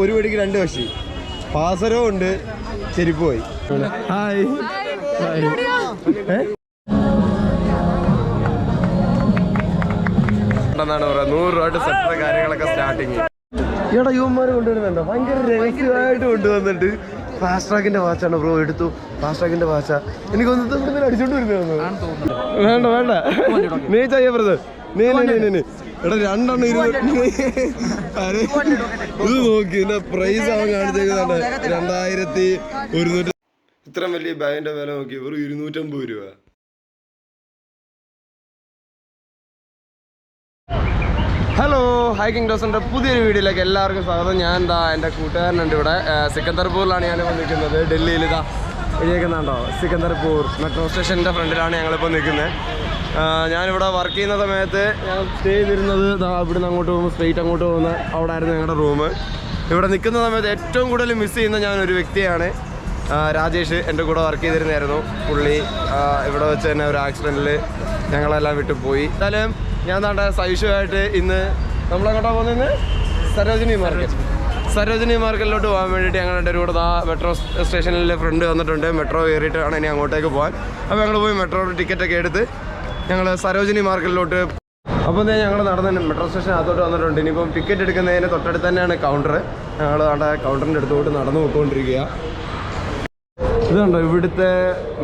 ഒരു വടിക്ക് രണ്ട് പക്ഷി പാസരവും ഉണ്ട് ചെരുപ്പ് പോയി ഹായ്. എന്നാണ് പറയാ നൂറ് രൂപ സെറ്റർ കാര്യങ്ങളൊക്കെ സ്റ്റാർട്ടിങ് ഇവിടെ യുവന്മാര് കൊണ്ടുവരുന്നുണ്ടോ? ഭയങ്കര രഹസ്യമായിട്ട് കൊണ്ടുവന്നിട്ട്. ഫാസ്റ്റ് ട്രാക്കിന്റെ വാച്ചാണ് ബ്രോ എടുത്തു. ഫാസ്റ്റ് ട്രാക്കിന്റെ വാച്ചാ. എനിക്ക് ഒന്നും അടിച്ചോണ്ട് വരുന്നു വേണ്ട വേണ്ട. നീ ചെയ്യ ബ്രദർ. നീ, നീ നീ. എടാ രണ്ടെണ്ണം ഇരുപത് അരെ, ഇത് നോക്കി ഇതിന്റെ പ്രൈസ് അവൻ കാണിച്ചേക്കുന്നതാണ്. രണ്ടായിരത്തി ഒരുന്നൂറ്റി ഇത്രയും വലിയ ബാഗിന്റെ വില നോക്കി വെറും ഇരുന്നൂറ്റമ്പത് രൂപ. ഹലോ ഹൈക്കിംഗ് ഡോസിന്റെ പുതിയൊരു വീഡിയോയിലേക്ക് എല്ലാവർക്കും സ്വാഗതം. ഞാൻ എന്താ എന്റെ കൂട്ടുകാരനുണ്ട് ഇവിടെ. സിക്കന്ദർപൂരിലാണ് ഞാൻ നിൽക്കുന്നത്. ഡൽഹിയിൽ ഇതാ എഴുതിയേക്കുന്നുണ്ടോ സിക്കന്ദർപൂർ മെട്രോ സ്റ്റേഷന്റെ ഫ്രണ്ടിലാണ് ഞങ്ങളിപ്പോൾ നിൽക്കുന്നത്. ഞാനിവിടെ വർക്ക് ചെയ്യുന്ന സമയത്ത് ഞാൻ സ്റ്റേ ചെയ്തിരുന്നത് ഇവിടുന്ന് അങ്ങോട്ട് പോകുമ്പോൾ സ്ട്രെയിറ്റ് അങ്ങോട്ട് പോകുന്ന. അവിടെ ആയിരുന്നു ഞങ്ങളുടെ റൂം ഇവിടെ നിൽക്കുന്ന സമയത്ത് ഏറ്റവും കൂടുതൽ മിസ് ചെയ്യുന്ന ഞാൻ ഒരു വ്യക്തിയാണ് രാജേഷ് എന്റെ കൂടെ വർക്ക് ചെയ്തിരുന്നായിരുന്നു. പുള്ളി ഇവിടെ വെച്ച് തന്നെ ഒരു ആക്സിഡന്റിൽ ഞങ്ങളെല്ലാം വിട്ടു പോയി. എന്തായാലും ഞാൻ താണ്ട സൈഷുമായിട്ട് ഇന്ന് നമ്മളെങ്ങോട്ടാണ് പോകുന്നത് സരോജിനി മാർക്കറ്റ് സരോജിനി മാർക്കറ്റിലോട്ട് പോകാൻ വേണ്ടിയിട്ട് ഞങ്ങൾ എന്റെ കൂടെ ആ മെട്രോ സ്റ്റേഷനിലെ ഫ്രണ്ട് വന്നിട്ടുണ്ട്. മെട്രോ കയറിയിട്ടാണ് ഇനി അങ്ങോട്ടേക്ക് പോകാൻ. അപ്പോൾ ഞങ്ങൾ പോയി മെട്രോ ടിക്കറ്റൊക്കെ എടുത്ത് ഞങ്ങൾ സരോജിനി മാർക്കറ്റിലോട്ട്. അപ്പോൾ ദേ ഞങ്ങൾ നടന്ന് മെട്രോ സ്റ്റേഷൻ അകത്തോട്ട് വന്നിട്ടുണ്ട്. ഇനിയിപ്പം ടിക്കറ്റ് എടുക്കുന്നതിന് തൊട്ടടുത്ത് തന്നെയാണ് കൗണ്ടർ ഞങ്ങൾ അവിടെ കൗണ്ടറിന്റെ അടുത്തോട്ട് നടന്നു പോയിക്കൊണ്ടിരിക്കുക ഇതുണ്ടോ ഇവിടുത്തെ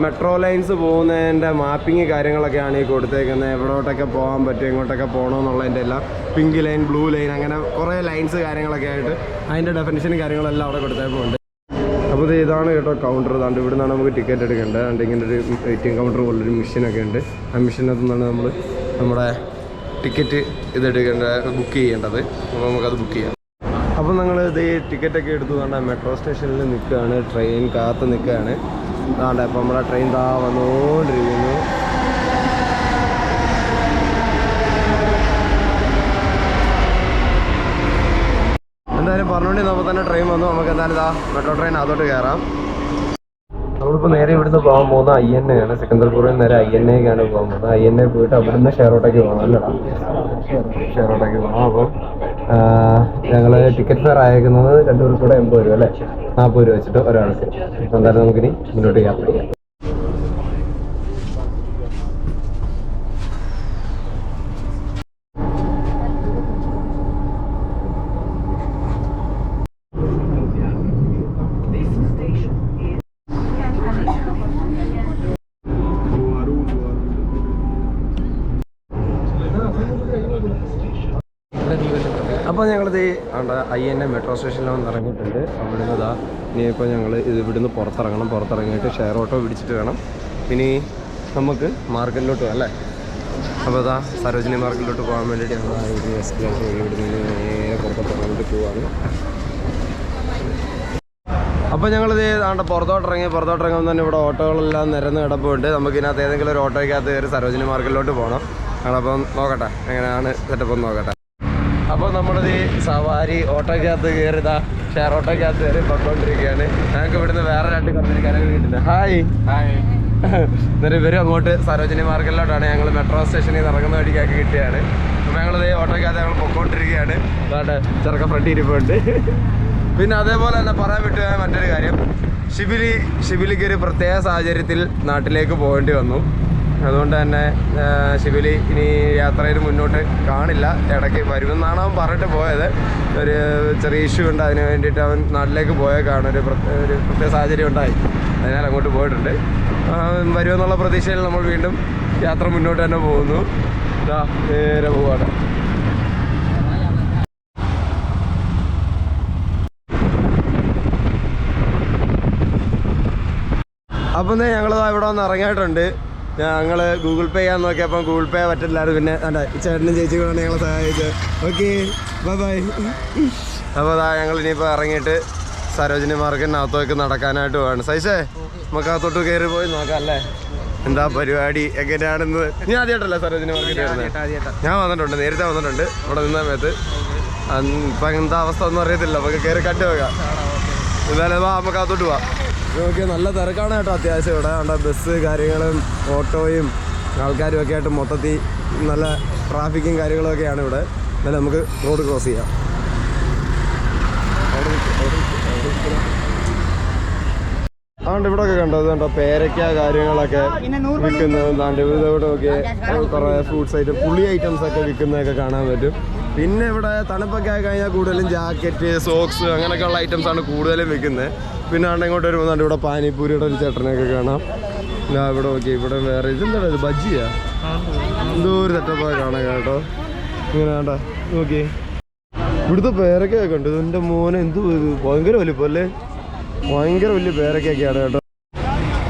മെട്രോ ലൈൻസ് പോകുന്നതിന്റെ മാപ്പിംഗ് കാര്യങ്ങളൊക്കെയാണ് ഈ കൊടുത്തേക്കുന്നത് എവിടോട്ടൊക്കെ പോകാൻ പറ്റും എങ്ങോട്ടൊക്കെ പോകണമെന്നുള്ളതിന്റെ എല്ലാം പിങ്ക് ലൈൻ ബ്ലൂ ലൈൻ അങ്ങനെ കുറേ ലൈൻസ് കാര്യങ്ങളൊക്കെ ആയിട്ട് അതിന്റെ ഡെഫിനിഷനും കാര്യങ്ങളെല്ലാം അവിടെ കൊടുത്തേക്കുന്നുണ്ട്. അപ്പോൾ ഇത് ഇതാണ് കേട്ടോ കൗണ്ടർ ഇതാണ്ട് ഇവിടെ നിന്നാണ് നമുക്ക് ടിക്കറ്റ് എടുക്കേണ്ടത്. അതുകൊണ്ട് ഇങ്ങനെ ഒരു എ ടി എം കൗണ്ടർ പോലൊരു മെഷീനൊക്കെ ഉണ്ട്. ആ മെഷീനകത്ത് നിന്നാണ് നമ്മൾ നമ്മുടെ ടിക്കറ്റ് ഇതെടുക്കേണ്ട ബുക്ക് ചെയ്യേണ്ടത്. അപ്പോൾ നമുക്കത് ബുക്ക് ചെയ്യാം. അപ്പോൾ നിങ്ങൾ ഇത് ഈ ടിക്കറ്റൊക്കെ എടുത്തു. വേണ്ട മെട്രോ സ്റ്റേഷനിൽ നിൽക്കുകയാണ് ട്രെയിൻ കാത്ത് നിൽക്കുകയാണ് അതാണ്ട് അപ്പോൾ നമ്മുടെ ട്രെയിൻ താ വന്നുകൊണ്ടിരിക്കുന്നു എന്തായാലും പറഞ്ഞുകൊണ്ട് നമ്മൾ തന്നെ ട്രെയിൻ വന്നു. നമുക്ക് എന്തായാലും ഇതാ മെട്രോ ട്രെയിൻ അതോട്ട് കയറാം നമ്മളിപ്പോൾ നേരെ ഇവിടുന്ന് പോകാൻ പോകുന്ന ഐ എൻ എ ആണ്. സിക്കന്ദർപൂരിൽ നേരെ ഐ എൻ എക്കാണ് പോകാൻ പോകുന്നത്. ഐ എൻ എ പോയിട്ട് അവിടുന്ന് ഷെയറോട്ടേക്ക് പോകണം അല്ലടാ? ഷെയറോട്ടേക്ക് പോകണം. അപ്പം ഞങ്ങൾ ടിക്കറ്റ് ഫെയർ അയക്കുന്നത് രണ്ടു പേർക്കൂടെ എൺപത് രൂപ അല്ലേ? നാൽപ്പത് രൂപ വെച്ചിട്ട് ഒരാൾക്ക്. എന്തായാലും നമുക്കിനി മുന്നോട്ട് യാത്ര ചെയ്യാം. അപ്പോൾ അവിടെ ഐ എൻ എ മെട്രോ സ്റ്റേഷനിൽ വന്ന് ഇറങ്ങിയിട്ടുണ്ട്. അവിടുന്ന് ഇതാ ഇനിയിപ്പോൾ ഞങ്ങൾ ഇത് ഇവിടുന്ന് പുറത്തിറങ്ങണം. പുറത്തിറങ്ങിയിട്ട് ഷെയർ ഓട്ടോ പിടിച്ചിട്ട് വേണം. ഇനി നമുക്ക് മാർക്കറ്റിലോട്ട് പോകാം അല്ലേ? അപ്പോൾ അതാ സരോജിനി മാർക്കറ്റിലോട്ട് പോകാൻ വേണ്ടിയിട്ട് ഞങ്ങൾ ഒരു എസ്കലേറ്റർ വഴി ഇവിടുന്ന് നേരെ പുറത്തോട്ട് ഇറങ്ങിയിട്ട് പോവാണ്. അപ്പോൾ ഞങ്ങൾ ഞങ്ങളിത് ആണ്ട് പുറത്തോട്ട് ഇറങ്ങി പുറത്തോട്ട് ഇറങ്ങുമ്പോൾ തന്നെ ഇവിടെ ഓട്ടോകളെല്ലാം നിരന്ന് കിടപ്പുണ്ട്. നമുക്ക് ഇതിനകത്ത് ഏതെങ്കിലും ഒരു ഓട്ടോയ്ക്കകത്ത് കയറി സരോജിനി മാർക്കറ്റിലോട്ട് പോകണം ഞങ്ങളപ്പം നോക്കട്ടെ എങ്ങനെയാണ് സെറ്റപ്പ് നോക്കട്ടെ. അപ്പോൾ നമ്മുടെ ഈ സവാരി ഓട്ടോക്കകത്ത് കയറിതാ ഷെയർ ഓട്ടോക്കകത്ത് കയറി പൊക്കോണ്ടിരിക്കുകയാണ്. ഞങ്ങൾക്ക് ഇവിടുന്ന് വേറെ രണ്ട് കമ്പനിക്കാരൊക്കെ കിട്ടുന്നത് ഹായ്. ഹായ്. എന്നിട്ട് ഇവരും അങ്ങോട്ട് സരോജിനി മാർക്കറ്റിലോട്ടാണ് ഞങ്ങൾ മെട്രോ സ്റ്റേഷനിൽ നിന്ന് ഇറങ്ങുന്ന വഴിക്കൊക്കെ കിട്ടിയാണ് അപ്പോൾ ഞങ്ങളിത് ഓട്ടോക്കകത്ത് ഞങ്ങൾ പൊക്കോണ്ടിരിക്കുകയാണ്. അതാണ്ട് ചെറുക്ക ഫ്രണ്ട് ഇരിപ്പുണ്ട്. പിന്നെ അതേപോലെ തന്നെ പറയാൻ പറ്റുക മറ്റൊരു കാര്യം. ഷിബിലി ഷിബിലിക്ക് ഒരു പ്രത്യേക സാഹചര്യത്തിൽ നാട്ടിലേക്ക് പോകേണ്ടി വന്നു. അതുകൊണ്ട് തന്നെ ശിവലി ഇനി യാത്രയിൽ മുന്നോട്ട് കാണില്ല. ഇടയ്ക്ക് വരുമെന്നാണ് അവൻ പറഞ്ഞിട്ട് പോയത്. ഒരു ചെറിയ ഇഷ്യൂ ഉണ്ട്. അതിന് വേണ്ടിയിട്ട് അവൻ നാട്ടിലേക്ക് പോയേക്കാണ്. ഒരു ഒരു പ്രത്യേക സാഹചര്യം ഉണ്ടായി. അതിനാൽ അങ്ങോട്ട് പോയിട്ടുണ്ട്. വരുമെന്നുള്ള പ്രതീക്ഷയിൽ നമ്മൾ വീണ്ടും യാത്ര മുന്നോട്ട് തന്നെ പോകുന്നു. ഇതാ നേരെ പോവാണ്. അപ്പം ഞങ്ങൾ ഇവിടെ വന്ന് ഇറങ്ങിയിട്ടുണ്ട്. ഞങ്ങൾ ഗൂഗിൾ പേ ചെയ്യാൻ നോക്കിയപ്പം ഗൂഗിൾ പേ പറ്റില്ലായിരുന്നു. പിന്നെ അല്ല ചേട്ടനും ചേച്ചി കൂടെ ഞങ്ങളെ സഹായിച്ചത് ഓക്കെ ബൈ ബൈ അപ്പോൾ അതാ ഞങ്ങൾ ഇനിയിപ്പോൾ ഇറങ്ങിയിട്ട് സരോജിനി മാർക്കറ്റിനകത്തേക്ക് നടക്കാനായിട്ട് പോവാണ്. സൈസേ നമുക്ക് അകത്തോട്ട് കയറി പോയി നോക്കാം അല്ലേ? എന്താ പരിപാടി? എങ്ങനെയാണെന്ന്. ഞാൻ ആദ്യമായിട്ടല്ലേ സരോജിനി മാർക്കറ്റ് ഞാൻ വന്നിട്ടുണ്ട് നേരത്തെ വന്നിട്ടുണ്ട്. അവിടെ നിന്ന സമയത്ത്. ഇപ്പം എന്താ അവസ്ഥ ഒന്നും അറിയത്തില്ല. നമുക്ക് കയറി കണ്ടു നോക്കാം. എന്തായാലും നമുക്ക് അകത്തോട്ട് പോവാം. നോക്കി നല്ല തിരക്കാണ് കേട്ടോ അത്യാവശ്യം. ഇവിടെ അവിടെ ബസ് കാര്യങ്ങളും ഓട്ടോയും ആൾക്കാരും ഒക്കെ ആയിട്ട് മൊത്തത്തിൽ നല്ല ട്രാഫിക്കും കാര്യങ്ങളൊക്കെയാണ് ഇവിടെ. എന്നാലും നമുക്ക് റോഡ് ക്രോസ് ചെയ്യാം. അതുകൊണ്ട് ഇവിടെ ഒക്കെ കണ്ടത് കണ്ടോ പേരക്ക കാര്യങ്ങളൊക്കെ വിൽക്കുന്നത് ഇവിടെ ഒക്കെ കുറേ ഫ്രൂട്ട്സ് ആയിട്ട് പുളി ഐറ്റംസ് ഒക്കെ വിൽക്കുന്നതൊക്കെ കാണാൻ പറ്റും. പിന്നെ ഇവിടെ തണുപ്പൊക്കെ ആയി കഴിഞ്ഞാൽ കൂടുതലും ജാക്കറ്റ് സോക്സ് അങ്ങനെയൊക്കെയുള്ള ഐറ്റംസ് ആണ് കൂടുതലും വിൽക്കുന്നത്. പിന്നെ ആണ്ട് ഇങ്ങോട്ട് വരുമ്പോൾ ഇവിടെ പാനിപ്പൂരിയുടെ ഒരു ചേട്ടനെയൊക്കെ കാണാം. പിന്നെ ഇവിടെ നോക്കി ഇവിടെ വേറെ ഇതെന്താ ഇത്? ബജ്ജിയാ? എന്തോ ഒരു സെറ്റപ്പൊക്കെ കാണാം കേട്ടോ. ഇങ്ങനെ വേണ്ട നോക്കി ഇവിടുത്തെ പേരൊക്കെ ഉണ്ട് ഇതിന്റെ മോനെ എന്ത് ഭയങ്കര വലിപ്പല്ലേ ഭയങ്കര വലിയ പേരൊക്കെയൊക്കെയാണ് കേട്ടോ.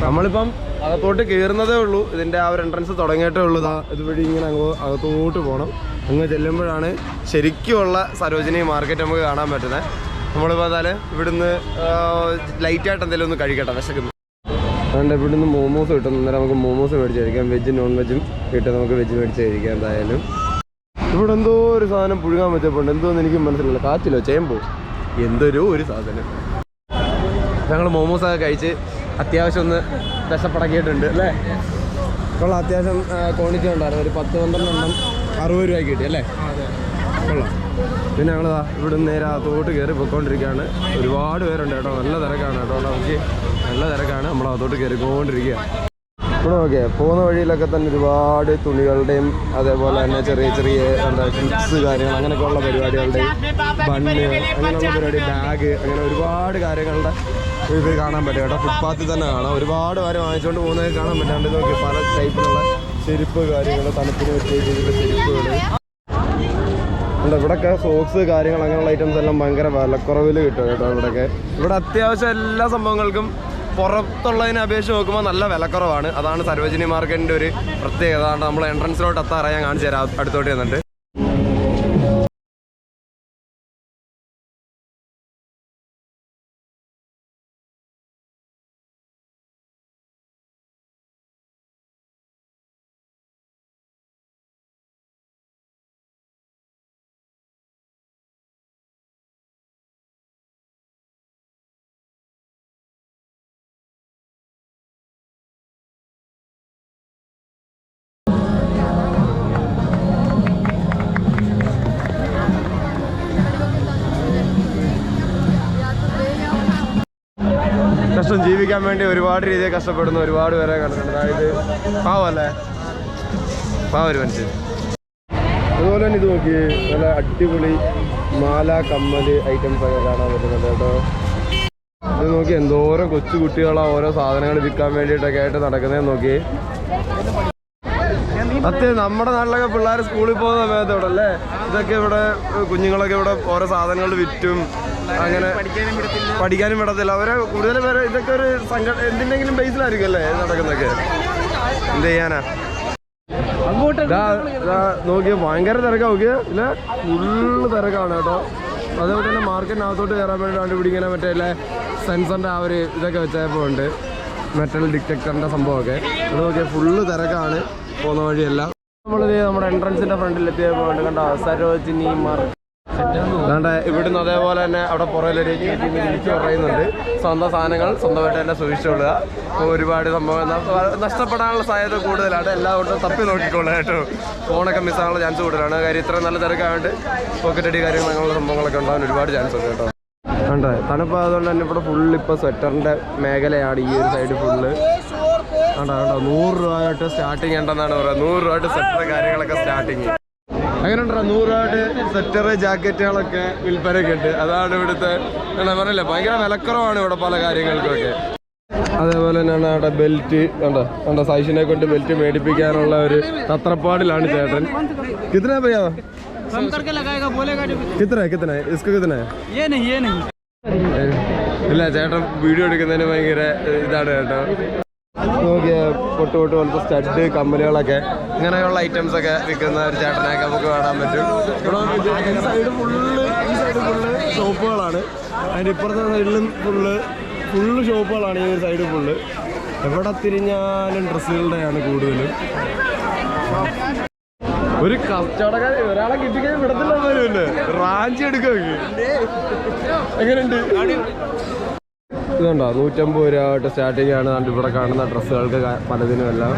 നമ്മളിപ്പം അകത്തോട്ട് കയറുന്നതേ ഉള്ളൂ. ഇതിന്റെ ആ ഒരു എൻട്രൻസ് തുടങ്ങിയിട്ടേ ഉള്ളൂ. ഇതാ ഇതുവഴി ഇങ്ങനെ അങ്ങ് അകത്തോട്ട് പോകണം അങ്ങ് ചെല്ലുമ്പോഴാണ് ശരിക്കുമുള്ള സരോജിനി മാർക്കറ്റ് നമുക്ക് കാണാൻ പറ്റുന്നത് നമ്മളിപ്പോൾ എന്തായാലും ഇവിടുന്ന് ലൈറ്റായിട്ട് എന്തെങ്കിലും ഒന്ന് കഴിക്കട്ടെ വിശക്കുന്നു. അതുകൊണ്ട് ഇവിടുന്ന് മോമോസ് കിട്ടും. അന്നേരം നമുക്ക് മോമോസ് മേടിച്ച് കഴിക്കാം വെജ് നോൺ വെജും കിട്ടും. നമുക്ക് വെജ് മേടിച്ച് കഴിക്കാം എന്തായാലും. ഇവിടെ എന്തോ ഒരു സാധനം പുഴുകാൻ വെച്ചപ്പോണ്ട് എന്തോന്ന് എനിക്ക് മനസ്സിലല്ല കാറ്റിലോ? ചേമ്പോ? എന്തൊരു ഒരു സാധനം. ഞങ്ങൾ മോമോസൊക്കെ കഴിച്ച് അത്യാവശ്യം ഒന്ന് വിശപ്പടക്കിയിട്ടുണ്ട് അല്ലേ? കൊള്ളാം അത്യാവശ്യം ക്വാണ്ടിറ്റി ഉണ്ടായിരുന്നു. ഒരു പത്ത് പന്ത്രണ്ടെണ്ണം അറുപത് രൂപയ്ക്ക് കിട്ടി അല്ലേ? കൊള്ളാം. പിന്നെ ഞങ്ങളിതാ ഇവിടെ നേരെ അതോട്ട് കയറി പോയിക്കൊണ്ടിരിക്കുകയാണ്. ഒരുപാട് പേരുണ്ട് കേട്ടോ. നല്ല തിരക്കാണ് കേട്ടോ. നമുക്ക് നല്ല തിരക്കാണ്. നമ്മൾ അതോട്ട് കയറി പോകൊണ്ടിരിക്കുക ഇവിടെ നോക്കിയ പോകുന്ന വഴിയിലൊക്കെ തന്നെ ഒരുപാട് തുണികളുടെയും അതേപോലെ തന്നെ ചെറിയ ചെറിയ എന്താ ചിപ്സ് കാര്യങ്ങൾ അങ്ങനെയൊക്കെയുള്ള പരിപാടികളുടെയും ബണ്ണ് അങ്ങനെയുള്ള പരിപാടി ബാഗ് അങ്ങനെ ഒരുപാട് കാര്യങ്ങളുടെ ഇത് കാണാൻ പറ്റും. കേട്ടോ ഫുട്പാത്തിൽ തന്നെ കാണാം. ഒരുപാട് പേര് വാങ്ങിച്ചുകൊണ്ട് പോകുന്നത് കാണാൻ പറ്റാണ്ട് നോക്കി പല ടൈപ്പിലുള്ള ചെരുപ്പ് കാര്യങ്ങൾ തണുപ്പിന് പറ്റിയ ചെരുപ്പുകൾ ഉണ്ട് ഇവിടെയൊക്കെ സോക്സ് കാര്യങ്ങൾ അങ്ങനെയുള്ള ഐറ്റംസ് എല്ലാം ഭയങ്കര വിലക്കുറവിൽ കിട്ടും കേട്ടോ ഇവിടെയൊക്കെ ഇവിടെ അത്യാവശ്യം എല്ലാ സംഭവങ്ങൾക്കും പുറത്തുള്ളതിനെ അപേക്ഷിച്ച് നോക്കുമ്പോൾ നല്ല വിലക്കുറവാണ്. അതാണ് സരോജിനി മാർക്കറ്റിന്റെ ഒരു പ്രത്യേകത. നമ്മൾ എൻട്രൻസിലോട്ട് എത്താറായി ഞാൻ കാണിച്ചു തരാം. അടുത്തോട്ട് ചെന്നിട്ട്. കഷ്ടം ജീവിക്കാൻ വേണ്ടി ഒരുപാട് രീതിയിൽ കഷ്ടപ്പെടുന്ന ഒരുപാട് പേരെ കണ്ടിട്ടുണ്ട്. അതായത് പാവല്ലേ പാവ ഒരു മനുഷ്യൻ. അതുപോലെ തന്നെ ഇത് നോക്കി നല്ല അടിപൊളി മാല കമ്മൽ ഐറ്റംസ് ഒക്കെ കാണാൻ പറ്റുന്നുണ്ട് കേട്ടോ. ഇത് നോക്കി എന്തോരം കൊച്ചു കുട്ടികളാ ഓരോ സാധനങ്ങൾ വിൽക്കാൻ വേണ്ടിയിട്ടൊക്കെ ആയിട്ട് നടക്കുന്നത് നോക്കി അത്യ നമ്മുടെ നാട്ടിലൊക്കെ പിള്ളേർ സ്കൂളിൽ പോകുന്ന സമയത്ത് ഇവിടെ അല്ലേ? ഇതൊക്കെ ഇവിടെ കുഞ്ഞുങ്ങളൊക്കെ ഇവിടെ ഓരോ സാധനങ്ങൾ വിറ്റും അങ്ങനെ പഠിക്കാനും വിടത്തില്ല. അവരെ കൂടുതൽ പേര് ഇതൊക്കെ ഒരു സംഘടന എന്തിന്റെങ്കിലും ബേസിലായിരിക്കും അല്ലേ നടക്കുന്നൊക്കെ? എന്ത് ചെയ്യാനാ? നോക്കിയേ ഭയങ്കര തിരക്കാ നോക്കിയേ. ഇല്ല ഫുള്ള് തിരക്കാണ് കേട്ടോ. അതേപോലെ തന്നെ മാർക്കറ്റിനകത്തോട്ട് കയറാൻ വേണ്ടി ഇവിടെ ഇങ്ങനെ മറ്റേ അല്ലേ സെൻസറിന്റെ ആ ഒരു ഇതൊക്കെ വെച്ചപ്പോൾ ഉണ്ട്. മെറ്റൽ ഡിറ്റക്ടറിന്റെ സംഭവമൊക്കെ. അത് നോക്കിയാൽ ഫുള്ള് തിരക്കാണ്. പോകുന്ന വഴിയെല്ലാം. നമ്മളിത് നമ്മുടെ എൻട്രൻസിന്റെ ഫ്രണ്ടിൽ എത്തിയപ്പോൾ കണ്ടോ സരോജിനി മാർക്ക് അതാണ്ട് ഇവിടുന്ന് അതേപോലെ തന്നെ അവിടെ പുറകിലൊരു തിരിച്ചു പറയുന്നുണ്ട്. സ്വന്തം സാധനങ്ങൾ സ്വന്തമായിട്ട് തന്നെ സൂക്ഷിച്ചോളുക അപ്പോൾ ഒരുപാട് സംഭവം നഷ്ടപ്പെടാനുള്ള സാധ്യത കൂടുതലാണ്. എല്ലാം കൊണ്ടും തപ്പി നോക്കിക്കോളുക കേട്ടോ. ഫോണൊക്കെ മിസ്സാകാനുള്ള ചാൻസ് കൂടുതലാണ്. കാര്യം ഇത്ര നല്ല തിരക്കായതുകൊണ്ട് പോക്കറ്റ് അടി കാര്യങ്ങൾ അങ്ങനെയുള്ള സംഭവങ്ങളൊക്കെ ഉണ്ടാകാൻ ഒരുപാട് ചാൻസ് ഉണ്ട് കേട്ടോ. ഉണ്ട് തണുപ്പ് അതുകൊണ്ട് തന്നെ ഇവിടെ ഫുള്ള് ഇപ്പോൾ സ്വെറ്ററിന്റെ മേഖലയാണ് ഈ ഒരു സൈഡ് ഫുള്ള് കണ്ടോ കണ്ടോ? നൂറ് രൂപ തൊട്ട് സ്റ്റാർട്ടിങ് ഉണ്ടെന്നാണ് പറയുന്നത്. നൂറ് രൂപ തൊട്ട് സ്വെറ്റർ കാര്യങ്ങളൊക്കെ സ്റ്റാർട്ടിങ് അങ്ങനെയുണ്ടോ നൂറായിട്ട് സെറ്റർ ജാക്കറ്റുകളൊക്കെ വിൽപ്പനയൊക്കെ ഉണ്ട്. അതാണ് ഇവിടുത്തെ എന്താ ഭയങ്കര വിലക്കുറവാണ് ഇവിടെ പല കാര്യങ്ങൾക്കൊക്കെ. അതേപോലെ തന്നെയാണ് അവിടെ ബെൽറ്റ് കണ്ടോ കണ്ടോ സൈഷിനെ കൊണ്ട് ബെൽറ്റ് മേടിപ്പിക്കാനുള്ള ഒരു തത്രപ്പാടിലാണ് ചേട്ടൻ. കിത്തനെ പയ്യാ കിത്തനെ കിത്തനെ ഇസ്കു കിത്തനെ. ഇല്ല ചേട്ടൻ വീഡിയോ എടുക്കുന്നതിന് ഭയങ്കര ഇതാണ് ചേട്ടാ നോക്കിയ പൊട്ട് പൊട്ട് പോലത്തെ സ്റ്റഡ് കമ്പനികളൊക്കെ ഇങ്ങനെയുള്ള ഐറ്റംസ് ഒക്കെ വിൽക്കുന്ന ഒരു ചേട്ടനെയൊക്കെ നമുക്ക് കാണാൻ പറ്റും. സൈഡ് ഫുള്ള് ഈ സൈഡ് ഫുള്ള് ഷോപ്പുകളാണ് അതിന്റെ ഇപ്പുറത്തെ സൈഡിലും ഫുള്ള് ഫുള്ള് ഷോപ്പുകളാണ് ഈ സൈഡ് ഫുള്ള് എവിടെ തിരിഞ്ഞാലും ഡ്രസ്സുകളുടെയാണ് കൂടുതലും. ഒരു കച്ചവടക്കാരി ഒരാളെ കിട്ടിക്കാൻ വിടത്തില്ല റാഞ്ചി എടുക്കുക എങ്ങനെയുണ്ട്? ഇതുണ്ടോ? നൂറ്റമ്പത് രൂപ തൊട്ട് സ്റ്റാർട്ടിംഗ് ആണ്. ദാണ്ട് ഇവിടെ കാണുന്ന ഡ്രസ്സുകൾക്ക് പലതിനും എല്ലാം.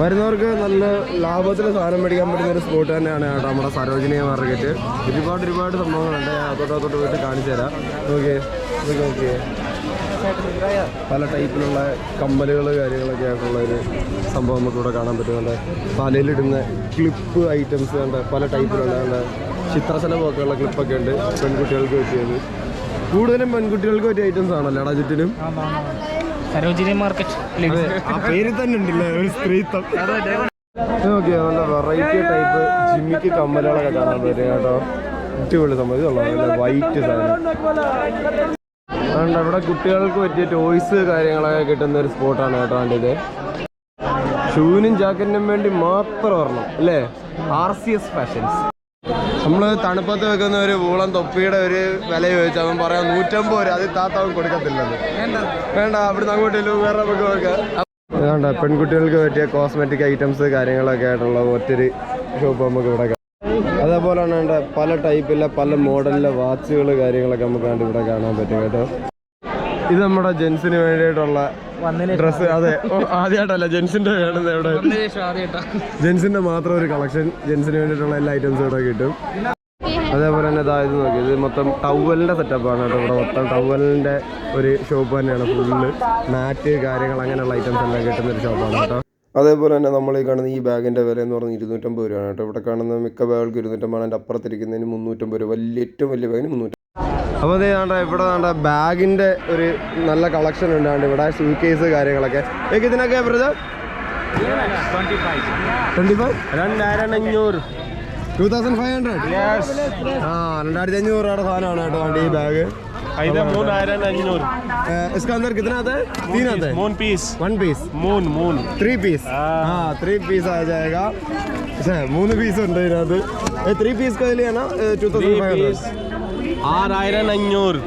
വരുന്നവർക്ക് നല്ല ലാഭത്തിൽ സാധനം മേടിക്കാൻ പറ്റുന്ന ഒരു സ്പോട്ട് തന്നെയാണ് കേട്ടോ നമ്മുടെ സരോജിനി മാർക്കറ്റ് ഒരുപാട് ഒരുപാട് സംഭവങ്ങളുണ്ട്. അതോട്ട് അതോട്ട് പോയിട്ട് കാണിച്ചു തരാം. ഓക്കെ ഓക്കെ പല ടൈപ്പിലുള്ള കമ്പലുകൾ കാര്യങ്ങളൊക്കെ ആയിട്ടുള്ള ഒരു സംഭവം നമുക്ക് ഇവിടെ കാണാൻ പറ്റുന്നുണ്ട് തലയിലിടുന്ന ക്ലിപ്പ് ഐറ്റംസ് കണ്ട്? പല ടൈപ്പിലുള്ള കണ്ട്? ചിത്രശലഭമൊക്കെ ഉള്ള ക്ലിപ്പൊക്കെ ഉണ്ട് പെൺകുട്ടികൾക്ക് പറ്റിയത് കൂടുതലും പെൺകുട്ടികൾക്ക് പറ്റിയ ഐറ്റംസ് ആണല്ലോ എടാ ചുറ്റിനും. സരോജിനി മാർക്കറ്റ് ആ പേര് തന്നെ ഉണ്ടല്ലേ ഒരു സ്ത്രീത്വം. നോക്കിയാ നല്ല വെറൈറ്റി ടൈപ്പ് ജിമ്മിക്ക് കമ്മലുകളൊക്കെ കാണാൻ പറ്റും കേട്ടോ. അടിപൊളി സംഭവം. ഇതുള്ള വൈറ്റ് സാധനം. അതുകൊണ്ട് ഇവിടെ കുട്ടികൾക്ക് പറ്റിയ ടോയ്സ് കാര്യങ്ങളൊക്കെ കിട്ടുന്ന ഒരു സ്പോട്ടാണ് കേട്ടോ അതിന്റെ ഇത്. ഷൂവിനും ജാക്കറ്റിനും വേണ്ടി മാത്രം ഒരെണ്ണം അല്ലേ? ആർ സി എസ് ഫാഷൻസ് നമ്മൾ തണുപ്പത്ത് വെക്കുന്ന ഒരു വൂളൻ തൊപ്പിയുടെ ഒരു വില ചോദിച്ചാൽ അവൻ പറയാം നൂറ്റമ്പത് രൂപ. അത് താത്താവൻ കൊടുക്കത്തില്ലെന്ന് വേണ്ട. അവിടുന്ന് അങ്ങോട്ടില്ല വേറെ നമുക്ക് വെക്കാം വേണ്ട പെൺകുട്ടികൾക്ക് പറ്റിയ കോസ്മെറ്റിക് ഐറ്റംസ് കാര്യങ്ങളൊക്കെ ആയിട്ടുള്ള ഒറ്റൊരു ഷോപ്പ് നമുക്ക് ഇവിടെ അതേപോലെ തന്നെ വേണ്ട പല ടൈപ്പിലെ പല മോഡലിലെ വാച്ചുകൾ കാര്യങ്ങളൊക്കെ നമുക്ക് വേണ്ടി ഇവിടെ കാണാൻ പറ്റും കേട്ടോ. ഇത് നമ്മുടെ ജെൻസിന് വേണ്ടിയിട്ടുള്ള ഡ്രസ്സ് അതെ. ആദ്യമായിട്ടല്ല ജെൻസിന്റെ കാണുന്നത് എവിടെ? ജെൻസിന്റെ മാത്രം ഒരു കളക്ഷൻ ജെൻസിന് വേണ്ടിയിട്ടുള്ള എല്ലാ ഐറ്റംസും ഇവിടെ കിട്ടും. അതേപോലെ തന്നെ ഇതാ ഇത് നോക്കി ഇത് മൊത്തം ടവലിന്റെ സെറ്റപ്പാണ് കേട്ടോ. ഇവിടെ മൊത്തം ടവലിന്റെ ഒരു ഷോപ്പ് തന്നെയാണ്. ഫുള്ള് മാറ്റ് കാര്യങ്ങൾ അങ്ങനെയുള്ള ഐറ്റംസ് എല്ലാം കിട്ടുന്ന ഒരു ഷോപ്പാണ് കേട്ടോ. അതേപോലെ തന്നെ നമ്മൾ ഈ കാണുന്ന ഈ ബാഗിന്റെ വില എന്ന് പറഞ്ഞാൽ ഇരുന്നൂറ്റമ്പത് രൂപയാണ് കേട്ടോ. ഇവിടെ കാണുന്ന മിക്ക ബാഗുകൾക്ക് ഇരുന്നൂറ്റമ്പത് അതിന്റെ അപ്പുറത്തിരിക്കുന്നതിന് മുന്നൂറ്റമ്പത് രൂപ. വലിയ ഏറ്റവും വലിയ ബാഗിന് മുന്നൂറ്റി അപ്പോൾ അതേ വേണ്ട ഇവിടെ വേണ്ട ബാഗിൻ്റെ ഒരു നല്ല കളക്ഷൻ ഉണ്ടാണ്ട് ഇവിടെ ഷൂ കേസ് കാര്യങ്ങളൊക്കെ ഏക്ക് ഇതിനൊക്കെ ബ്രദർ ട്വൻറ്റി ഫൈവ് രണ്ടായിരം അഞ്ഞൂറ് ടൂ തൗസൻഡ് ഫൈവ് ഹൺഡ്രഡ് ആ രണ്ടായിരത്തി അഞ്ഞൂറ് രൂപയുടെ സാധനമാണ് കേട്ടോ വേണ്ട ഈ ബാഗ് ഇത് മൂന്നായിരം അഞ്ഞൂറ് इसका अंदर कितना आता है तीन आता है moon piece one piece moon moon three piece ആ ത്രീ പീസ് ആ जाएगा പക്ഷേ മൂന്ന് പീസ് ഉണ്ട് ഇതിനകത്ത് ത്രീ പീസ് കയ്യിലാണ് ടു തൗസൻഡ് ഫൈവ് ഹൺഡ്രഡ് ആറായിരം അഞ്ഞൂറ്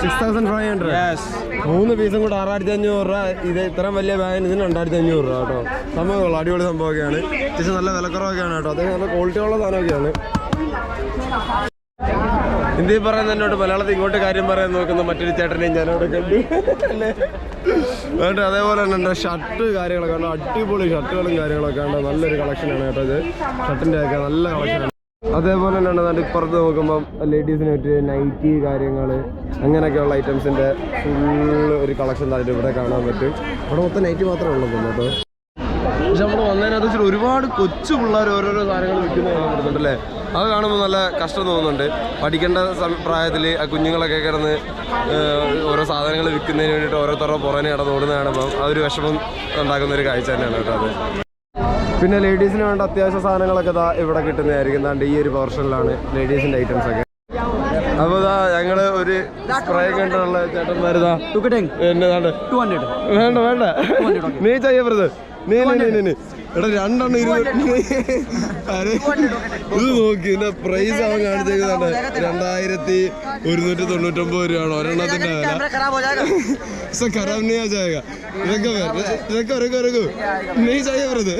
സിക്സ് തൗസൻഡ് ഫൈവ് ഹൺഡ്രഡ് മൂന്ന് പീസും കൂടെ ആറായിരത്തി അഞ്ഞൂറ് രൂപ. ഇത് ഇത്രയും വലിയ ബാഗിന് ഇതിന് രണ്ടായിരത്തി അഞ്ഞൂറ് രൂപ കേട്ടോ. സംഭവം അടിപൊളി സംഭവമൊക്കെയാണ്. അത്യാവശ്യം നല്ല വിലക്കുറവൊക്കെയാണ് കേട്ടോ. അത്യാവശ്യം നല്ല ക്വാളിറ്റി ഉള്ള സാധനമൊക്കെയാണ്. ഹിന്ദി പറയുന്ന എന്നോട് മലയാളത്തിൽ ഇങ്ങോട്ട് കാര്യം പറയാൻ നോക്കുന്ന മറ്റൊരു ചേട്ടനെയും ഞാൻ അവിടെ കണ്ടു കേട്ടോ അതേപോലെ തന്നെ എന്റെ ഷർട്ട് കാര്യങ്ങളൊക്കെ ഉണ്ട്. അടിപൊളി ഷർട്ടുകളും കാര്യങ്ങളൊക്കെ ഉണ്ട്. നല്ലൊരു കളക്ഷനാണ് കേട്ടോ ഇത്. ഷർട്ടിന്റെ ഒക്കെ നല്ല കളക്ഷനാണ് അതേപോലെ തന്നെയാണ് നല്ല ഇപ്പുറത്ത് നോക്കുമ്പം ലേഡീസിന് പറ്റിയ നൈറ്റി കാര്യങ്ങൾ അങ്ങനെയൊക്കെയുള്ള ഐറ്റംസിന്റെ ഫുൾ ഒരു കളക്ഷൻ ആയിട്ട് ഇവിടെ കാണാൻ പറ്റും. അവിടെ മൊത്തം നൈറ്റി മാത്രമേ ഉള്ളൂ തോന്നുന്നത് പക്ഷെ നമ്മൾ വന്നതിനകത്ത് ഒരുപാട് കൊച്ചു പിള്ളേർ ഓരോരോ സാധനങ്ങൾ വിൽക്കുന്നത് കാണാൻ പറ്റുന്നുണ്ട് അല്ലേ? അത് കാണുമ്പോൾ നല്ല കഷ്ടം തോന്നുന്നുണ്ട്. പഠിക്കേണ്ട പ്രായത്തിൽ ആ കുഞ്ഞുങ്ങളൊക്കെ കിടന്ന് ഓരോ സാധനങ്ങൾ വിൽക്കുന്നതിന് വേണ്ടിയിട്ട് ഓരോരുത്തരുടെ പുറമെ കിടന്ന് ഓടുന്ന കാണുമ്പോൾ ആ ഒരു വിഷമം ഉണ്ടാക്കുന്ന ഒരു കാഴ്ച തന്നെയാണ് കേട്ടോ അത്. പിന്നെ ലേഡീസിന് വേണ്ട അത്യാവശ്യ സാധനങ്ങളൊക്കെ ഇതാ ഇവിടെ കിട്ടുന്നതായിരിക്കും. ദാണ്ട് ഈ ഒരു പോർഷനിലാണ് ലേഡീസിന്റെ ഐറ്റംസ് ഒക്കെ. അപ്പൊ ഇതാ ഞങ്ങൾ ഒരു സ്പ്രേ കണ്ടുള്ള ചേട്ടന്മാരിതാ വേണ്ട വേണ്ട. നീ ചെയ്യപ്പെടുത് നീ നീ നീ നീ എടാ രണ്ടെണ്ണം ഇരുപത് ഇത് നോക്കി എന്റെ പ്രൈസ് അവൻ കാണിച്ചേക്കുന്നുണ്ട് രണ്ടായിരത്തി ഒരുന്നൂറ്റി തൊണ്ണൂറ്റൊമ്പത് രൂപയാണോ. ഒരെണ്ണത്തിന്റെ വില. ഖരാബ് നീ ആ ചായ ഇതൊക്കെ ഇതൊക്കെ ഇറക്കും ഇറക്കും നീ ചായ പറഞ്ഞത്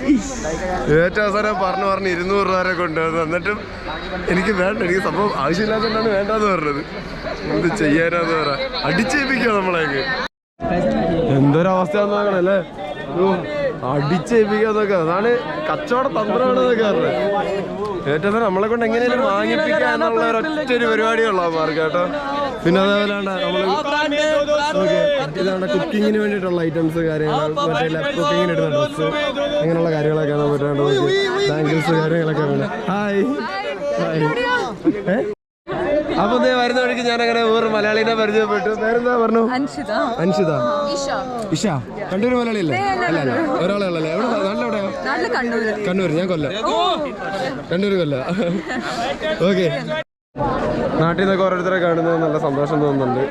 ഏറ്റവും അവസാനം പറഞ്ഞു പറഞ്ഞ് ഇരുന്നൂറ് രൂപ വരെ കൊണ്ടുവന്നു എന്നിട്ടും എനിക്ക് വേണ്ട എനിക്ക് സംഭവം ആവശ്യമില്ലാത്തതുകൊണ്ടാണ് വേണ്ടെന്ന് പറഞ്ഞത്. എന്ത് ചെയ്യാനാന്ന് പറ. അടിച്ചേൽപ്പിക്കുക നമ്മളേക്ക് എന്തൊരവസ്ഥയാന്ന് നോക്കണല്ലേ അടിച്ചേൽപ്പിക്കാന്നൊക്കെ അതാണ് കച്ചവട തന്ത്രമാണ് പറഞ്ഞത്. ഏറ്റവും തന്നെ നമ്മളെ കൊണ്ട് എങ്ങനെയാലും വാങ്ങിപ്പിക്കാന്നുള്ള ഒരൊറ്റ ഒരു പരിപാടിയുള്ള മാർക്ക് കേട്ടോ. പിന്നെ അതേപോലെ നമ്മൾ ഇതാണ് കുക്കിങ്ങിന് വേണ്ടിയിട്ടുള്ള ഐറ്റംസ് കാര്യങ്ങൾ. മറ്റേ കുക്കിങ്ങിന് ഇടുന്ന ഡ്രസ്സ് അങ്ങനെയുള്ള കാര്യങ്ങളൊക്കെയാണ് പറ്റാണ്ട് ബാങ്കിൾസ് കാര്യങ്ങളൊക്കെ ഉണ്ട് ഹായ് ഹായ് അപ്പൊ ദേ വരുന്ന വഴിക്ക് ഞാൻ അങ്ങനെ വേറെ മലയാളിനെ പരിചയപ്പെട്ടു. പേരെന്താ പറഞ്ഞു? അൻഷിത. അൻഷിത. ഇഷ. കണ്ണൂർ മലയാളിയല്ലേ? അല്ല അല്ല ഒരാളെ ഉള്ളല്ലേ? എവിടെ നാട്ടിലെവിടെയാ? കണ്ണൂർ ഞാൻ കൊല്ലം. കണ്ണൂർ കൊല്ല. ഓക്കെ. നാട്ടിൽ നിന്നൊക്കെ ഓരോരുത്തരെ കാണുന്നത് നല്ല സന്തോഷം തോന്നുന്നുണ്ട്.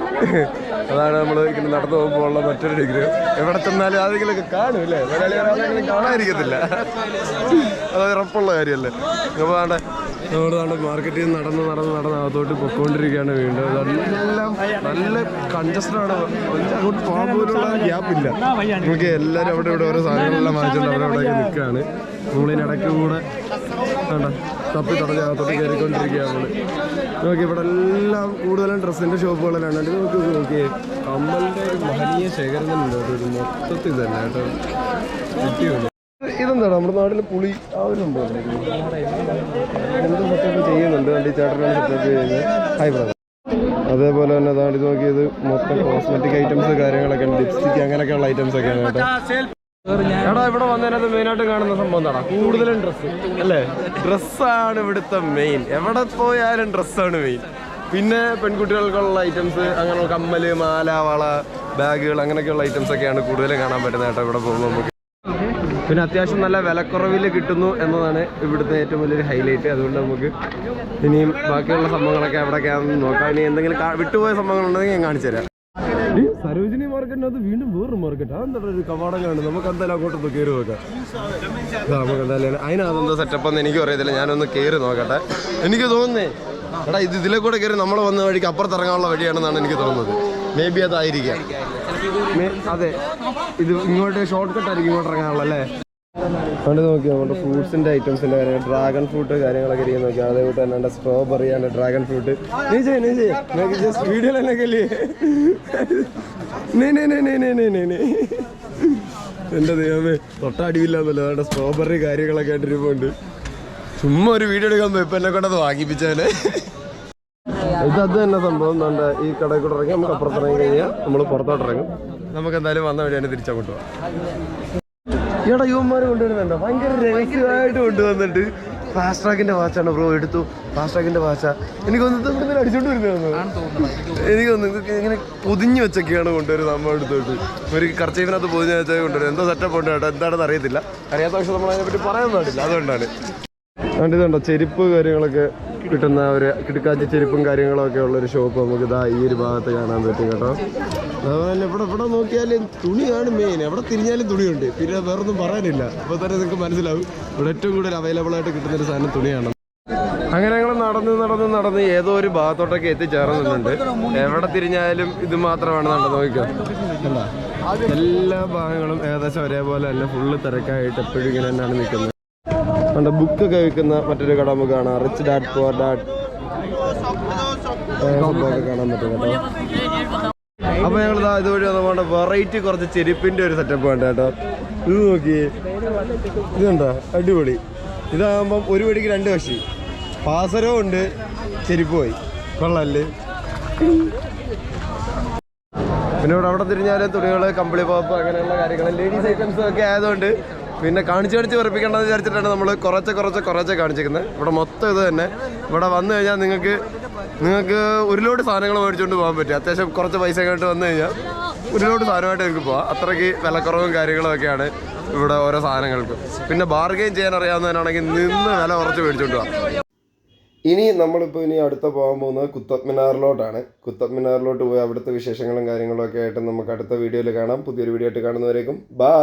അതാണ് നമ്മൾ ഇങ്ങനെ നടന്നു പോകുമ്പോൾ ഉള്ള മറ്റൊരു ഡിഗ്രി എവിടെ ചെന്നാലും ആരെങ്കിലൊക്കെ കാണും അല്ലേ? മലയാളികളെ കാണാതിരിക്കത്തില്ല. അത് ഉറപ്പുള്ള കാര്യമല്ലേ? അപ്പോൾ വേണ്ട നമ്മൾ മാർക്കറ്റിൽ നിന്ന് നടന്ന് നടന്ന് നടന്ന് അകത്തോട്ട് പൊക്കോണ്ടിരിക്കുകയാണ് വീണ്ടും. അതെല്ലാം നല്ല കൺജസ്റ്റഡാണ് അങ്ങോട്ട് പോകാൻ പോലുള്ള ഗ്യാപ്പില്ല നമുക്ക് എല്ലാവരും അവിടെ ഇവിടെ ഓരോ സാധനങ്ങളെല്ലാം വാങ്ങിച്ചുകൊണ്ട് അവിടെ അവിടെ നിൽക്കുകയാണ് നമ്മളിതിനിടയ്ക്ക് കൂടെ വേണ്ട തപ്പി തടഞ്ഞ് അകത്തോട്ട് കയറിക്കൊണ്ടിരിക്കുകയാണ് നോക്കി ഇവിടെ എല്ലാം കൂടുതലും ഡ്രസ്സിന്റെ ഷോപ്പുകളിലാണ്. ഇത് നോക്കി നോക്കിയേ കമ്മലിന്റെ ഒരു മഹനീയ ശേഖരം തന്നെ ഉണ്ട്. ഇത് മൊത്തത്തിൽ തന്നെ കേട്ടോ. ഇതെന്താണ് നമ്മുടെ നാട്ടിൽ പുളി ആ ഒരു സംഭവം ചെയ്യുന്നുണ്ട്? വണ്ടി ചേട്ടനാണ് സെറ്റപ്പ് ചെയ്യുന്നത്. ഹൈ ബ്രദർ അതേപോലെ തന്നെ അതാണ് നോക്കിയത് മൊത്തം കോസ്മെറ്റിക് ഐറ്റംസ് കാര്യങ്ങളൊക്കെ ഉണ്ട്. ലിപ്സ്റ്റിക് അങ്ങനെയൊക്കെയുള്ള ഐറ്റംസ് ഒക്കെയാണ് കേട്ടോ. എടാ ഇവിടെ വന്നതിനകത്ത് മെയിനായിട്ട് കാണുന്ന സംഭവം എന്താടാ? കൂടുതലും ഡ്രസ്സ് അല്ലേ? ഡ്രസ്സാണ് ഇവിടുത്തെ മെയിൻ എവിടെ പോയാലും ഡ്രസ്സാണ് മെയിൻ പിന്നെ പെൺകുട്ടികൾക്കുള്ള ഐറ്റംസ് അങ്ങനെ കമ്മൽ മാല വള ബാഗുകൾ അങ്ങനെയൊക്കെയുള്ള ഐറ്റംസ് ഒക്കെയാണ് കൂടുതലും കാണാൻ പറ്റുന്നത് കേട്ടോ ഇവിടെ പോകുമ്പോൾ നമുക്ക്. പിന്നെ അത്യാവശ്യം നല്ല വിലക്കുറവിൽ കിട്ടുന്നു എന്നതാണ് ഇവിടുത്തെ ഏറ്റവും വലിയൊരു ഹൈലൈറ്റ് അതുകൊണ്ട് നമുക്ക് ഇനിയും ബാക്കിയുള്ള സംഭവങ്ങളൊക്കെ എവിടെയൊക്കെയാണെന്ന് നോക്കാം. ഇനി എന്തെങ്കിലും വിട്ടുപോയ സംഭവങ്ങളുണ്ടെങ്കിൽ ഞാൻ കാണിച്ചു തരാം സരോജിനി മാർക്കറ്റിനകത്ത് വീണ്ടും വേറൊരു മാർക്കറ്റ്? അതെന്താ ഒരു കവാടം കാണുന്നത്? നമുക്ക് എന്തായാലും അങ്ങോട്ടൊന്ന് കയറി നോക്കാം. നമുക്ക് എന്തായാലും അതിനകത്തെന്താ സെറ്റപ്പ് എന്ന് എനിക്ക് അറിയത്തില്ല. ഞാനൊന്ന് കയറി നോക്കട്ടെ. എനിക്ക് തോന്നുന്നേ എടാ ഇത് ഇതിലെ കൂടെ കയറി നമ്മൾ വന്ന വഴിക്ക് അപ്പുറത്ത് ഇറങ്ങാനുള്ള വഴിയാണെന്നാണ് എനിക്ക് തോന്നുന്നത്. മേ ബി അതായിരിക്കാം അതെ. ഇത് ഇങ്ങോട്ട് ഷോർട്ട് കട്ട് ആയിരിക്കും ഇങ്ങോട്ട് ഇറങ്ങാനുള്ള അല്ലേ? കണ്ടു നോക്കി നമ്മുടെ ഫ്രൂട്ട്സിന്റെ ഐറ്റംസിന്റെ കാര്യങ്ങൾ ഡ്രാഗൺ ഫ്രൂട്ട് കാര്യങ്ങളൊക്കെ ഇരിക്കും നോക്കി അതേപോലെ തന്നെ സ്ട്രോബെറി ആണ് ഡ്രാഗൺ ഫ്രൂട്ട് നീ ചെയ്യ നീ ചെയ്യ. ജസ്റ്റ് വീഡിയോ തന്നെ കല്ലേ എന്റെ ദൈവമേ തൊട്ടടിയില്ലാന്നല്ലോ അവരുടെ സ്ട്രോബെറി കാര്യങ്ങളൊക്കെ ആയിട്ട് ഇരിപ്പുണ്ട് ചുമ്മാ ഒരു വീഡിയോ എടുക്കാൻ പോയി. ഇപ്പൊ എന്നെ കൊണ്ടത് വാങ്ങിപ്പിച്ചാലേ ഇത് അത് തന്നെ സംഭവം. നമ്മുടെ ഈ കടയിൽ കൂടെ ഇറങ്ങി നമുക്ക് അപ്പുറത്ത് ഇറങ്ങി കഴിഞ്ഞാൽ നമ്മൾ പുറത്തോട്ട് ഇറങ്ങും. നമുക്ക് എന്തായാലും വന്ന വഴി തന്നെ തിരിച്ചങ്ങോട്ട് പോവാം. ഈടെ യുവന്മാർ കൊണ്ടുവരുന്നുണ്ടോ ഭയങ്കര രഹസ്യമായിട്ട് കൊണ്ടുവന്നിട്ട് ഫാസ്റ്റ് ട്രാക്കിന്റെ വാച്ചാണ് ബ്രോ എടുത്തു. ഫാസ്റ്റ് ട്രാക്കിന്റെ വാച്ചാ എനിക്ക് തോന്നുന്നു അടിച്ചോണ്ട് വരുന്നതാണ്? എനിക്ക് തോന്നുന്നു. ഇങ്ങനെ പൊതിഞ്ഞു വെച്ചൊക്കെയാണ് കൊണ്ടുവരുന്നത് നമ്മുടെ അടുത്തോട്ട് ഒരു കർച്ചീഫിനകത്ത് പൊതിഞ്ഞു വെച്ചാൽ കൊണ്ടുവരും എന്തോ സെറ്റപ്പ് ഉണ്ട് കേട്ടോ എന്താണെന്ന് അറിയത്തില്ല. അറിയാത്ത പക്ഷെ നമ്മൾ അതിനെപ്പറ്റി പറയാൻ പാടില്ല. അതുകൊണ്ടാണ്. അതുകൊണ്ട് ഇതുണ്ടോ ചെരുപ്പ് കാര്യങ്ങളൊക്കെ കിട്ടുന്ന ഒരു കിടക്കാച്ച ചെരുപ്പും കാര്യങ്ങളൊക്കെ ഉള്ള ഒരു ഷോപ്പ് നമുക്ക് ഇതാ ഈ ഒരു ഭാഗത്ത് കാണാൻ പറ്റും കേട്ടോ. അതുപോലെ ഇവിടെ ഇവിടെ നോക്കിയാലും തുണിയാണ് മെയിൻ എവിടെ തിരിഞ്ഞാലും തുണിയുണ്ട്. പിന്നെ വേറൊന്നും പറയാനില്ല. അപ്പോൾ തന്നെ നിങ്ങൾക്ക് മനസ്സിലാവും. ഇവിടെ ഏറ്റവും കൂടുതൽ അവൈലബിൾ ആയിട്ട് കിട്ടുന്ന ഒരു സാധനം തുണിയാണ്. അങ്ങനെ ഞങ്ങൾ നടന്ന് നടന്ന് നടന്ന് ഏതോ ഒരു ഭാഗത്തോട്ടൊക്കെ എത്തിച്ചേർന്നിട്ടുണ്ട്. എവിടെ തിരിഞ്ഞാലും ഇത് മാത്രമാണ് നടന്ന് നോക്കാം കണ്ടോ? എല്ലാ ഭാഗങ്ങളും ഏകദേശം ഒരേപോലെ തന്നെ ഫുള്ള് തിരക്കായിട്ട് എപ്പോഴും ഇങ്ങനെ തന്നെയാണ് നിൽക്കുന്നത്. നമ്മുടെ ബുക്കൊക്കെ വിൽക്കുന്ന മറ്റൊരു കട നമുക്ക് കാണാം. റിച്ച് ഡാറ്റ് ഫോർ ഡാറ്റ് കാണാൻ പറ്റും കേട്ടോ. അപ്പൊ ഞങ്ങൾ ഇതാ ഇതുവഴി വന്നപ്പോൾ വെറൈറ്റി കുറച്ച് ചെരുപ്പിന്റെ ഒരു സെറ്റപ്പ് വേണ്ട കേട്ടോ. ഇത് നോക്കിയേ ഇത് കണ്ടോ? അടിപൊളി. ഇതാകുമ്പം ഒരു വടിക്ക് രണ്ട് കക്ഷി. പാസരവും ഉണ്ട്. ചെരുപ്പ് പോയി. കൊള്ളല്ലേ? പിന്നെ ഇവിടെ അവിടെ തിരിഞ്ഞാലും തുണികൾ കമ്പിളി പോപ്പ് അങ്ങനെയുള്ള കാര്യങ്ങൾ ലേഡീസ് ഐറ്റംസ് ഒക്കെ ആയതുകൊണ്ട് പിന്നെ കാണിച്ച് കാണിച്ച് ഉറപ്പിക്കേണ്ടതെന്ന് വിചാരിച്ചിട്ടാണ് നമ്മൾ കുറച്ച് കുറച്ച് കുറച്ച് കാണിച്ചിരിക്കുന്നത്. ഇവിടെ മൊത്തം ഇത് തന്നെ. ഇവിടെ വന്നു കഴിഞ്ഞാൽ നിങ്ങൾക്ക് നിങ്ങൾക്ക് ഒരു ലോഡ് സാധനങ്ങൾ മേടിച്ചുകൊണ്ട് പോകാൻ പറ്റും. അത്യാവശ്യം കുറച്ച് പൈസ കേട്ട് വന്നു കഴിഞ്ഞാൽ ഒരു ലോഡ് സാധനമായിട്ട് നിങ്ങൾക്ക് പോകാം അത്രയ്ക്ക് വിലക്കുറവും കാര്യങ്ങളും ഒക്കെയാണ് ഇവിടെ ഓരോ സാധനങ്ങൾക്കും. പിന്നെ ബാർഗെയിൻ ചെയ്യാൻ അറിയാവുന്നതിനാണെങ്കിൽ നിന്ന് വില കുറച്ച് മേടിച്ചുകൊണ്ട് പോകാം ഇനി നമ്മളിപ്പോൾ ഇനി അടുത്ത പോകാൻ പോകുന്നത് കുത്തബ് മിനാറിലോട്ടാണ്. കുത്തബ് മിനാറിലോട്ട് പോയി അവിടുത്തെ വിശേഷങ്ങളും കാര്യങ്ങളും ഒക്കെ ആയിട്ട് നമുക്ക് അടുത്ത വീഡിയോയിൽ കാണാം. പുതിയൊരു വീഡിയോ ആയിട്ട് കാണുന്നവരേക്കും. ബാ